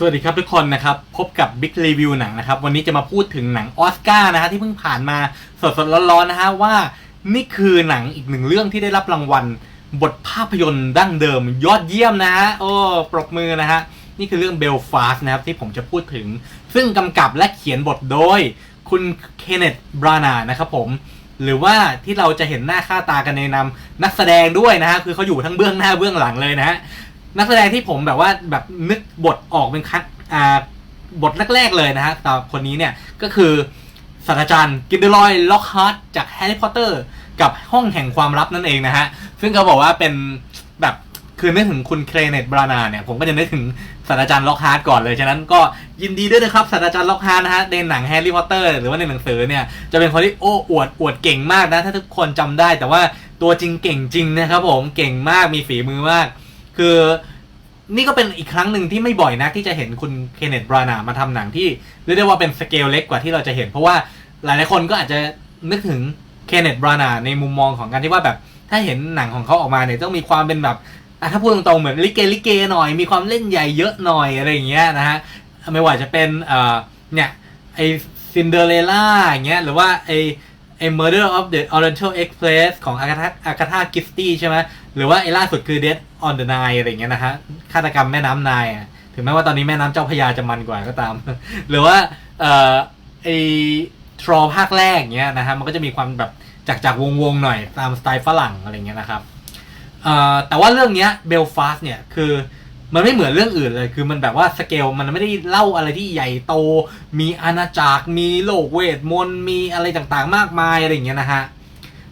สวัสดีครับทุกคนนะครับ พบกับบิ๊กรีวิวหนังนะครับ วันนี้จะมาพูดถึงหนังออสการ์นะฮะที่เพิ่งผ่านมาสดๆร้อนๆนะฮะว่านี่คือหนังอีกหนึ่งเรื่องที่ได้รับรางวัล บทภาพยนตร์ดั้งเดิม ยอดเยี่ยมนะฮะโอ้ปรบมือนะฮะนี่คือเรื่องเบลฟาสนะครับที่ผมจะพูดถึง ซึ่งกำกับและเขียนบทโดย คุณเคนเนตบรานานะครับผมหรือว่าที่เราจะเห็นหน้าค่าตากันในนามนักแสดงด้วยนะฮะคือเขาอยู่ทั้งเบื้องหน้าเบื้องหลังเลยนะฮะ นักแสดงที่ผมแบบว่าแบบนึกบทออกเป็นคัดอ่าบทแรกๆเลยนะฮะต่อคนนี้เนี่ยก็คือศาสตราจารย์กินเดลอยล็อกฮาร์ดจากแฮร์รี่พอตเตอร์กับห้องแห่งความลับนั่นเองนะฮะ ซึ่งเขาบอกว่าเป็นแบบคือนึกถึงคุณเครเนตบรานาเนี่ย ผมก็จะนึกถึงศาสตราจารย์ล็อกฮาร์ดก่อนเลย ฉะนั้นก็ยินดีด้วยนะครับศาสตราจารย์ล็อกฮาร์ดนะฮะในหนังแฮร์รี่พอตเตอร์หรือว่าในหนังสือเนี่ย จะเป็นคนที่โอ้อวดอวดเก่งมากนะ ถ้าทุกคนจำได้ แต่ว่าตัวจริงเก่งจริงนะครับผมเก่งมากมีฝีมือมาก คือนี่ก็เป็นอีกครั้งหนึ่งที่ไม่บ่อยนักที่จะเห็นคุณเคนเนตบรานามาทำหนังที่เรียกได้ว่าเป็นสเกลเล็กกว่าที่เราจะเห็น เพราะว่าหลายๆคนก็อาจจะนึกถึงเคนเนตบรานาในมุมมองของการที่ว่าแบบถ้าเห็นหนังของเขาออกมาเนี่ยต้องมีความเป็นแบบถ้าพูดตรงๆเหมือนลิเกลิเกหน่อยมีความเล่นใหญ่เยอะหน่อยอะไรอย่างเงี้ยนะฮะไม่ว่าจะเป็นเอ่อเนี่ยไอซินเดอเรล่าอย่างเงี้ยหรือว่าไอ ไอ Murder of the Oriental Express ของอากาธาอากาธากิสตี้ใช่ไหมหรือว่าไอล่าสุดคือ Death on the Nile อะไรเงี้ยนะฮะฆาตกรรมแม่น้ำไนายอะถึงแม้ว่าตอนนี้แม่น้ำเจ้าพยาจะมันกว่าก็ตาม หรือว่าเอ่อไอทรอภาคแรกเงี้ยนะฮะมันก็จะมีความแบบจากจากวงวงๆหน่อยตามสไตล์ฝรั่งอะไรเงี้ยนะครับเอ่อแต่ว่าเรื่องเนี้ยเบลฟาสเนี่ยคือ มันไม่เหมือนเรื่องอื่นเลย คือมันแบบว่าสเกลมันไม่ได้เล่าอะไรที่ใหญ่โต มีอาณาจักร มีโลกเวทมนต์ มีอะไรต่างๆ มากมายอะไรอย่างเงี้ยนะฮะ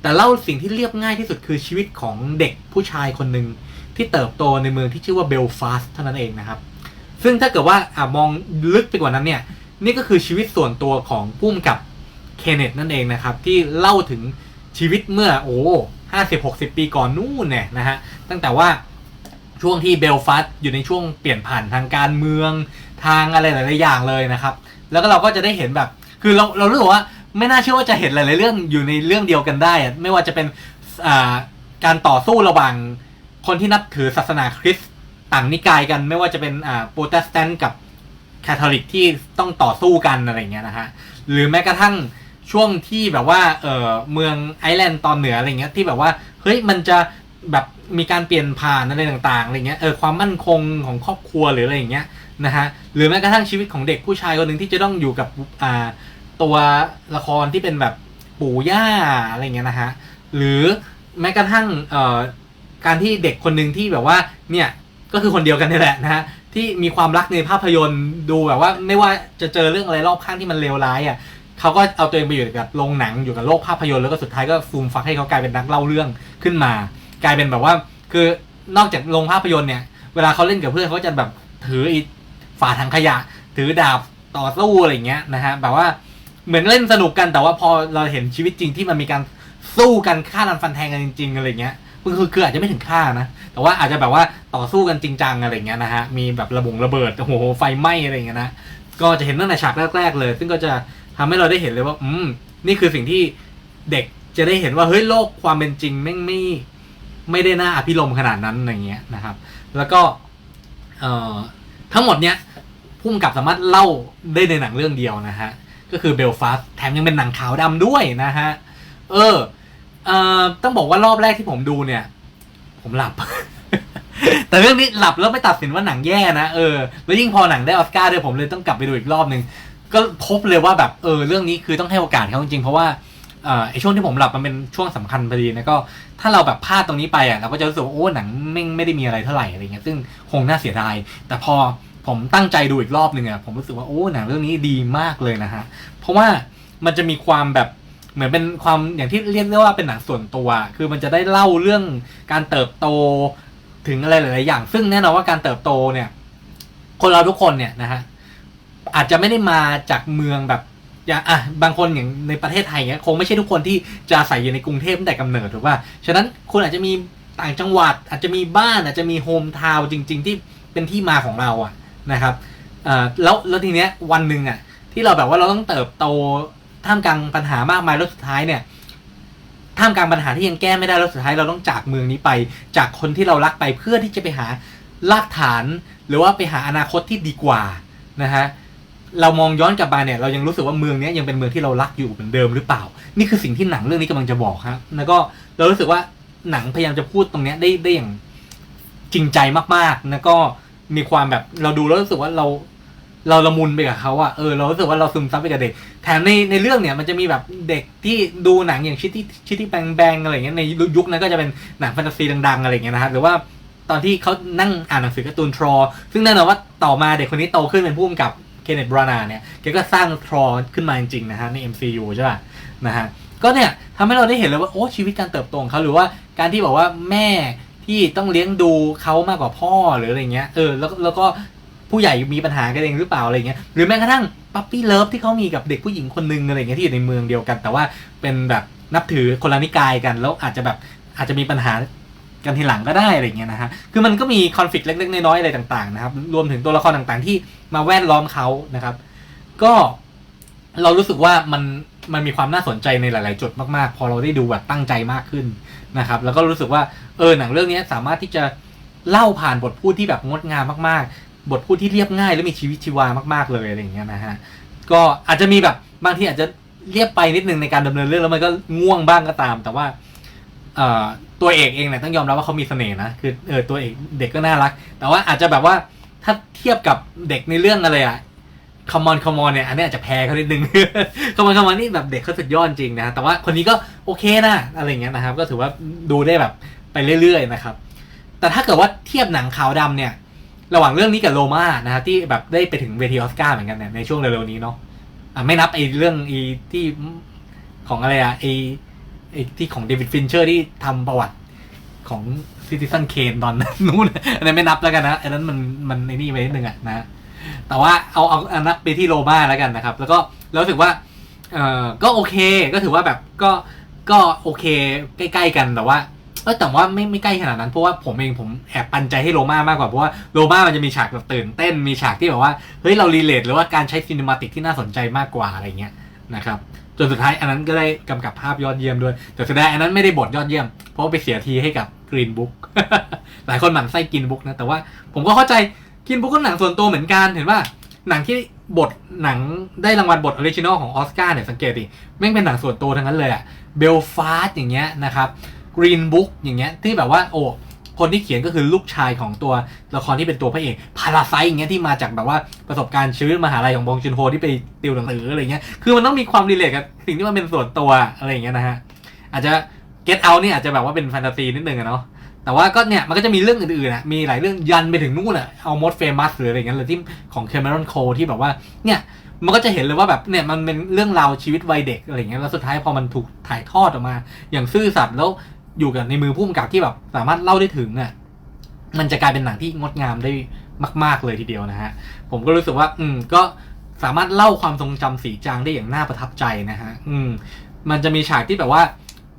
แต่เล่าสิ่งที่เรียบง่ายที่สุดคือชีวิตของเด็กผู้ชายคนหนึ่งที่เติบโตในเมืองที่ชื่อว่าเบลฟาส์เท่านั้นเองนะครับ ซึ่งถ้าเกิดว่าอ่ามองลึกไปกว่านั้นเนี่ย นี่ก็คือชีวิตส่วนตัวของผู้กำกับเคนเนตนั่นเองนะครับ ที่เล่าถึงชีวิตเมื่อโอ้ห้าสิบหกสิบปีก่อนนู่นเนี่ยนะฮะ ตั้งแต่ว่า ช่วงที่เบลฟาสต์อยู่ในช่วงเปลี่ยนผ่านทางการเมืองทางอะไรหลายๆอย่างเลยนะครับ แล้วก็เราก็จะได้เห็นแบบ คือเราเรารู้สึกว่าไม่น่าเชื่อว่าจะเห็นหลายๆเรื่องอยู่ในเรื่องเดียวกันได้ไม่ว่าจะเป็นการต่อสู้ระหว่างคนที่นับถือศาสนาคริสต์ต่างนิกายกัน ไม่ว่าจะเป็นโปรเตสแตนต์กับแคทอลิกที่ต้องต่อสู้กันอะไรเงี้ยนะฮะหรือแม้กระทั่งช่วงที่แบบว่าเออเมืองไอร์แลนด์ตอนเหนืออะไรเงี้ยที่แบบว่าเฮ้ยมันจะแบบ มีการเปลี่ยนผ่านอะไรต่างๆอะไรเงี้ยเออความมั่นคงของครอบครัวหรืออะไรอย่างเงี้ยนะฮะหรือแม้กระทั่งชีวิตของเด็กผู้ชายคนหนึ่งที่จะต้องอยู่กับอ่าตัวละครที่เป็นแบบปู่ย่าอะไรเงี้ยนะฮะหรือแม้กระทั่งเอ่อการที่เด็กคนหนึ่งที่แบบว่าเนี่ยก็คือคนเดียวกันนี่แหละนะฮะที่มีความรักในภาพยนตร์ดูแบบว่าไม่ว่าจะเจอเรื่องอะไรรอบข้างที่มันเลวร้ายอะเขาก็เอาตัวเองไปอยู่กับโรงหนังอยู่กับโลกภาพยนตร์แล้วก็สุดท้ายก็ฟูมฟักให้เขากลายเป็นนักเล่าเรื่องขึ้นมา กลายเป็นแบบว่า คือนอกจากโรงภาพยนตร์เนี่ย เวลาเขาเล่นกับเพื่อนเขาจะแบบถืออีฝาถังขยะ ถือดาบต่อสู้อะไรเงี้ยนะฮะแบบว่าเหมือนเล่นสนุกกันแต่ว่าพอเราเห็นชีวิตจริงที่มันมีการสู้กันฆ่ากันฟันแทงกันจริงๆอะไรเงี้ยคือคืออาจจะไม่ถึงฆ่านะ แต่ว่าอาจจะแบบว่าต่อสู้กันจริงจังอะไรเงี้ยนะฮะ มีแบบระบงระเบิดโอ้โหไฟไหม้อะไรเงี้ยนะ ก็จะเห็นตั้งแต่ฉากแรกๆเลย ซึ่งก็จะทำให้เราได้เห็นเลยว่า อืม นี่คือสิ่งที่เด็กจะได้เห็นว่า เฮ้ย โลกความเป็นจริงแม่งไม่ ไม่ได้น่าอภิรมขนาดนั้นอะไรเงี้ยนะครับ แล้วก็ทั้งหมดเนี้ยพุ่มกับสามารถเล่าได้ในหนังเรื่องเดียวนะฮะ ก็คือเบลฟาสแถมยังเป็นหนังขาวดำด้วยนะฮะ เออเออต้องบอกว่ารอบแรกที่ผมดูเนี่ย ผมหลับ แต่เรื่องนี้หลับแล้วไม่ตัดสินว่าหนังแย่นะเออแล้วยิ่งพอหนังได้ออสการ์ด้วยผมเลยต้องกลับไปดูอีกรอบหนึ่งก็พบเลยว่าแบบเออเรื่องนี้คือต้องให้โอกาสเขาจริงๆเพราะว่า ไอช่วงที่ผมหลับมันเป็นช่วงสำคัญพอดีนะก็ถ้าเราแบบพลาดตรงนี้ไปอะเราก็จะรู้สึกว่าโอ้หนังไม่ไม่ได้มีอะไรเท่าไหร่อะไรเงี้ยซึ่งคงน่าเสียดายแต่พอผมตั้งใจดูอีกรอบหนึ่งอะผมรู้สึกว่าโอ้หนังเรื่องนี้ดีมากเลยนะฮะเพราะว่ามันจะมีความแบบเหมือนเป็นความอย่างที่เรียกได้ว่าเป็นหนังส่วนตัว คือมันจะได้เล่าเรื่องการเติบโตถึงอะไรหลายๆอย่าง ซึ่งแน่นอนว่าการเติบโตเนี่ย คนเราทุกคนเนี่ยนะฮะอาจจะไม่ได้มาจากเมืองแบบ อย่างอะบางคนอย่างในประเทศไทยเนี้ยคงไม่ใช่ทุกคนที่จะอาศัยอยู่ในกรุงเทพตั้งแต่กำเนิดถูกป่ะฉะนั้นคุณอาจจะมีต่างจังหวัด อาจจะมีบ้านอาจจะมีโฮมทาวน์จริง ๆ ที่เป็นที่มาของเราอะนะครับอ่าแล้วแล้วทีเนี้ยวันหนึ่งอะที่เราแบบว่าเราต้องเติบโตท่ามกลางปัญหามากมายแล้วสุดท้ายเนี่ยท่ามกลางปัญหาที่ยังแก้ไม่ได้แล้วสุดท้ายเราต้องจากเมืองนี้ไป จากคนที่เรารักไปเพื่อที่จะไปหารากฐาน หรือว่าไปหาอนาคตที่ดีกว่านะฮะ เรามองย้อนกลับมาเนี่ยเรายังรู้สึกว่าเมืองนี้ยังเป็นเมืองที่เรารักอยู่เหมือนเดิมหรือเปล่า นี่คือสิ่งที่หนังเรื่องนี้กำลังจะบอกครับแล้วก็เรารู้สึกว่าหนังพยายามจะพูดตรงนี้ได้ได้อย่างจริงใจมากๆ แล้วก็มีความแบบเราดูแล้วรู้สึกว่าเราเราละมุนไปกับเขาอะเออเรารู้สึกว่าเราซึมซับไปกับเด็ก แถมในในเรื่องเนี่ยมันจะมีแบบเด็กที่ดูหนังอย่างชิตที่ชิตที่แบงแบงอะไรเงี้ยในยุคนั้นก็จะเป็นหนังแฟนตาซีดัง ๆอะไรเงี้ยนะฮะหรือว่าตอนที่เขานั่งอ่านหนังสือการ์ตูนทรอ ซึ่งแน่นอนว่าต่อมาเด็กคนนี้โตขึ้นเป็นผู้กำกับ เคนเนตบรานาเนี่ยแกก็สร้างทรอขึ้นมาจริงๆนะฮะใน MCU ใช่ป่ะนะฮะก็เนี่ยทำให้เราได้เห็นเลยว่าโอ้ชีวิตการเติบโตของเขาหรือว่าการที่บอกว่าแม่ที่ต้องเลี้ยงดูเขามากกว่าพ่อหรืออะไรเงี้ยเออแล้วแล้วก็ผู้ใหญ่มีปัญหากันเองหรือเปล่าอะไรเงี้ยหรือแม้กระทั่งปั๊ปปี้เลิฟที่เขามีกับเด็กผู้หญิงคนนึงอะไรเงี้ยที่อยู่ในเมืองเดียวกัน แต่ว่าเป็นแบบนับถือคนละนิกายกัน แล้วอาจจะแบบอาจจะมีปัญหา กันทีหลังก็ได้อะไรเงี้ยนะฮะคือมันก็มีคอนฟ lict เล็กๆน้อยๆอะไรต่างๆนะครับรวมถึงตัวละครต่างๆ ที่มาแวดล้อมเขานะครับ ก็เรารู้สึกว่ามันมันมีความน่าสนใจในหลาย ๆ จุดมากๆ พอเราได้ดูแบบตั้งใจมากขึ้นนะครับ แล้วก็รู้สึกว่าเออหนังเรื่องนี้สามารถที่จะเล่าผ่านบทพูดที่แบบงดงามมากๆ บทพูดที่เรียบง่ายและมีชีวิตชีวามากๆเลยอะไรอย่างเงี้ยนะฮะก็อาจจะมีแบบบางทีอาจจะเรียบไปนิดนึงในการดำเนินเรื่องแล้วมันก็ง่วงบ้างก็ตาม แต่ว่าออ ตัวเอกเองเนี่ยต้องยอมรับว่าเขามีเสน่ห์นะคือเออตัวเอกเด็กก็น่ารัก แต่ว่าอาจจะแบบว่าถ้าเทียบกับเด็กในเรื่องอะไรอะคอมมอนคอมมอนเนี่ยอันนี้อาจจะแพ้เขานิดนึงคอมมอนคอมมอนนี่แบบเด็กเขาสุดยอดจริงนะแต่ว่าคนนี้ก็โอเคนะอะไรเงี้ยนะครับ ก็ถือว่าดูได้แบบไปเรื่อย ๆ นะครับ แต่ถ้าเกิดว่าเทียบหนังขาวดำเนี่ย ระหว่างเรื่องนี้กับโรมานะครับที่แบบได้ไปถึงเวทีออสการ์เหมือนกันเนี่ยในช่วงเร็วๆนี้เนาะอะไม่นับไอ้เรื่องไอ้ที่ของอะไรอะไอ้ ไอ้ที่ของเดวิดฟินเชอร์ที่ทำประวัติของซิติซันเคนตอนนู้นอันนั้นไม่นับแล้วกันนะอันนั้นมันมันไอ้นี่ไปนิดนึงอะนะ แต่ว่าเอาเอาอันนับไปที่โรมาแล้วกันนะครับ แล้วก็แล้วรู้สึกว่าเออก็โอเคก็ถือว่าแบบก็ก็โอเคใกล้ๆกันแต่ว่าเออแต่ว่าไม่ไม่ใกล้ขนาดนั้นเพราะว่าผมเองผมแอบปันใจให้โรม่ามากกว่าเพราะว่าโรม่ามันจะมีฉากแบบตื่นเต้นมีฉากที่แบบว่าเฮ้ยเรารีเลทหรือว่าการใช้ซีนิมาติกที่น่าสนใจมากกว่าอะไรเงี้ยนะครับ จนสุดท้ายอันนั้นก็ได้กำกับภาพยอดเยี่ยมด้วย แต่แสดท้ายอันนั้นไม่ได้บทยอดเยี่ยม เพราะไปเสียทีให้กับกรีนบุ๊กหลายคนหมั่นไส้กินบุ๊กนะแต่ว่าผมก็เข้าใจกินบุ๊กก็หนังส่วนตัวเหมือนกันเห็นว่าหนังที่บทหนังได้รางวัลบทออริจินอลของออสการ์เนี่ยสังเกตดิแม่งเป็นหนังส่วนตัวทั้งนั้นเลยอะเบลฟาสอย่างเงี้ยนะครับกรีนบุ๊กอย่างเงี้ยที่แบบว่าโอ้ คนที่เขียนก็คือลูกชายของตัวละครที่เป็นตัวพระเอกพาราไซอย่างเงี้ยที่มาจากแบบว่าประสบการณ์ชีวิตมหาลัยของบองจุนโฮที่ไปติวหนังสืออะไรเงี้ยคือมันต้องมีความรีเลทกับสิ่งที่มันเป็นส่วนตัวอะไรอย่างเงี้ยนะฮะอาจจะ get out นี่ยอาจจะแบบว่าเป็นแฟนตาซีนิดนึงอะเนาะแต่ว่าก็เนี่ยมันก็จะมีเรื่องอื่นๆนะมีหลายเรื่องยันไปถึงนู่นอะเอามดเฟมัสหรืออะไรเงี้ยเลยที่ของเคม e รอนโคที่แบบว่าเนี่ยมันก็จะเห็นเลยว่าแบบเนี่ยมันเป็นเรื่องราวชีวิตวัยเด็กอะไรเงี้ยแล้วสุดท้ายพอมันถูกถ่ายทอดออกมา อย่างซื่อสัตย์แล้ว อยู่กับในมือผู้กำกับที่แบบสามารถเล่าได้ถึงอะมันจะกลายเป็นหนังที่งดงามได้มาก ๆเลยทีเดียวนะฮะ ผมก็รู้สึกว่า อืม ก็สามารถเล่าความทรงจำสีจางได้อย่างน่าประทับใจนะฮะ อืม มันจะมีฉากที่แบบว่า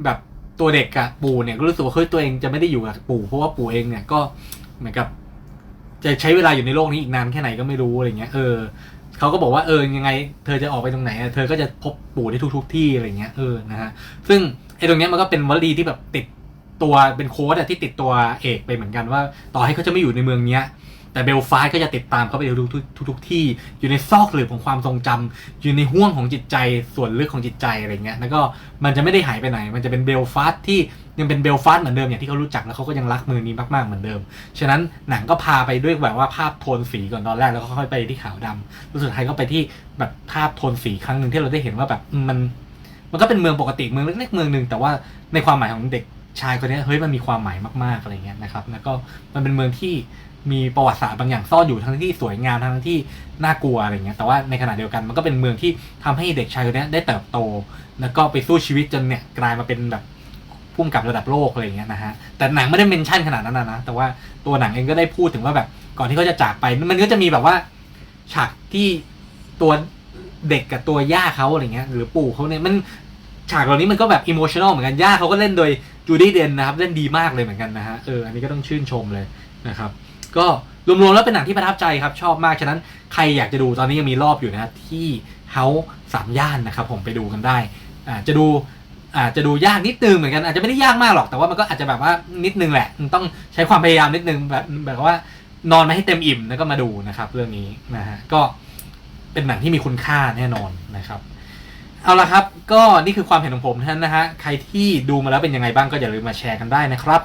แบบตัวเด็กกับปู่เนี่ยก็รู้สึกว่าเฮ้ยตัวเองจะไม่ได้อยู่กับปู่เพราะว่าปู่เองเนี่ยก็เหมือนกับ จะใช้เวลาอยู่ในโลกนี้อีกนานแค่ไหนก็ไม่รู้อะไรเงี้ย เออ เขาก็บอกว่าเออยังไง เธอจะออกไปตรงไหนอะเธอก็จะพบปู่ได้ทุก ๆ ที่อะไรเงี้ยเออนะฮะซึ่งไอ้ตรงเนี้ยมันก็เป็นวลีที่แบบติดตัวเป็นโค้ดอะที่ติดตัวเอกไปเหมือนกันว่า ต่อให้เขาจะไม่อยู่ในเมืองเนี้ย แต่เบลฟาสก็จะติดตามเขาไปทุกทุกทุกทุกที่อยู่ในซอกหลืบของความทรงจำอยู่ในห่วงของจิตใจส่วนลึกของจิตใจอะไรเงี้ยแล้วก็มันจะไม่ได้หายไปไหน มันจะเป็นเบลฟาสที่ ยังเป็นเบลฟาสเหมือนเดิมอย่างที่เขารู้จักแล้วเขาก็ยังรักเมืองนี้มากๆเหมือนเดิม ฉะนั้นหนังก็พาไปด้วยแบบว่าภาพโทนสีก่อนตอนแรกแล้วก็ค่อยไปที่ขาวดำแล้วสุดท้ายก็ไปที่แบบภาพโทนสีครั้งหนึ่งที่เราได้เห็นว่าแบบมันมันก็เป็นเมืองปกติเมืองเล็กๆเมืองหนึ่งแต่ว่าในความหมายของเด็กชายคนนี้เฮ้ยมันมีความหมายมากๆอะไรเงี้ยนะครับแล้วก็มันเป็นเมืองที่มีประวัติศาสตร์บางอย่างซ่อนอยู่ทั้งที่สวยงามทั้งที่น่ากลัวอะไรเงี้ยแต่ว่าในขณะเดียวกันมันก็เป็นเมืองที่ทำให้เด็กชายคนนี้ได้เติบโต แล้วก็ไปสู้ชีวิตจนเนี่ยกลายมาเป็นแบบ พุ่มกับระดับโลกอะไรเงี้ยนะฮะแต่หนังไม่ได้เมนชั่นขนาดนั้นนะนะแต่ว่าตัวหนังเองก็ได้พูดถึงว่าแบบก่อนที่เขาจะจากไปมันก็จะมีแบบว่าฉากที่ตัวเด็กกับตัวย่าเขาอะไรเงี้ยหรือปู่เขาเนี่ยมันฉากเหล่านี้มันก็แบบอิโมชันอลเหมือนกันย่าเขาก็เล่นโดยจูดี้เดนนะครับเล่นดีมากเลยเหมือนกันนะฮะเอออันนี้ก็ต้องชื่นชมเลยนะครับ ก็รวมๆแล้วเป็นหนังที่ประทับใจครับชอบมากฉะนั้นใครอยากจะดูตอนนี้ยังมีรอบอยู่นะฮะที่เฮาสามย่านนะครับผมไปดูกันได้อ่าจะดู อาจจะดูยากนิดนึงเหมือนกันอาจจะไม่ได้ยากมากหรอกแต่ว่ามันก็อาจจะแบบว่านิดนึงแหละต้องใช้ความพยายามนิดนึงแบบแบบว่านอนมาให้เต็มอิ่มแล้วก็มาดูนะครับ เรื่องนี้นะฮะก็เป็นหนังที่มีคุณค่าแน่นอนนะครับ เอาละครับ ก็นี่คือความเห็นของผมท่านนะฮะใครที่ดูมาแล้วเป็นยังไงบ้างก็อย่าลืมมาแชร์กันได้นะครับ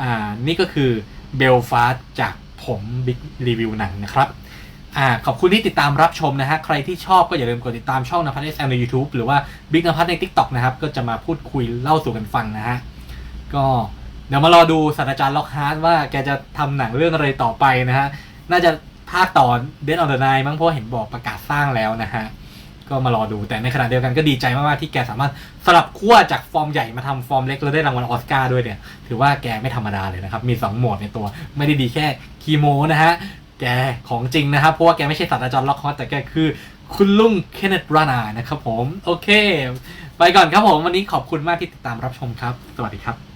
อ่านี่ก็คือเบลฟาสจากผมบิ๊กรีวิวหนังนะครับ อ่าขอบคุณที่ติดตามรับชมนะฮะ ใครที่ชอบก็อย่าลืมกดติดตามช่องนภัสเอสแอมใน YouTube หรือว่าบิ๊กนภัสใน TikTok นะครับ ก็จะมาพูดคุยเล่าสู่กันฟังนะฮะ ก็เดี๋ยวมารอดูศาสตราจารย์ล็อกฮาร์ดว่าแกจะทำหนังเรื่องอะไรต่อไปนะฮะ น่าจะภาคต่อเดนออนเดอะไนมั้งเพราะเห็นบอกประกาศสร้างแล้วนะฮะ ก็มารอดูแต่ในขณะเดียวกันก็ดีใจมากๆที่แกสามารถสลับขั้วจากฟอร์มใหญ่มาทำฟอร์มเล็กแล้วได้รางวัลออสการ์ด้วยเนี่ยถือว่าแกไม่ธรรมดาเลยนะครับมี2โหมดในตัวไม่ได้ดีแค่คีโมนะฮะ แกของจริงนะครับ เพราะว่าแกไม่ใช่ศาสตราจารย์ล็อกฮอตแต่แกคือ คุณลุงเคนเนตบรานานะครับผม โอเค ไปก่อนครับผม วันนี้ขอบคุณมากที่ติดตามรับชมครับ สวัสดีครับ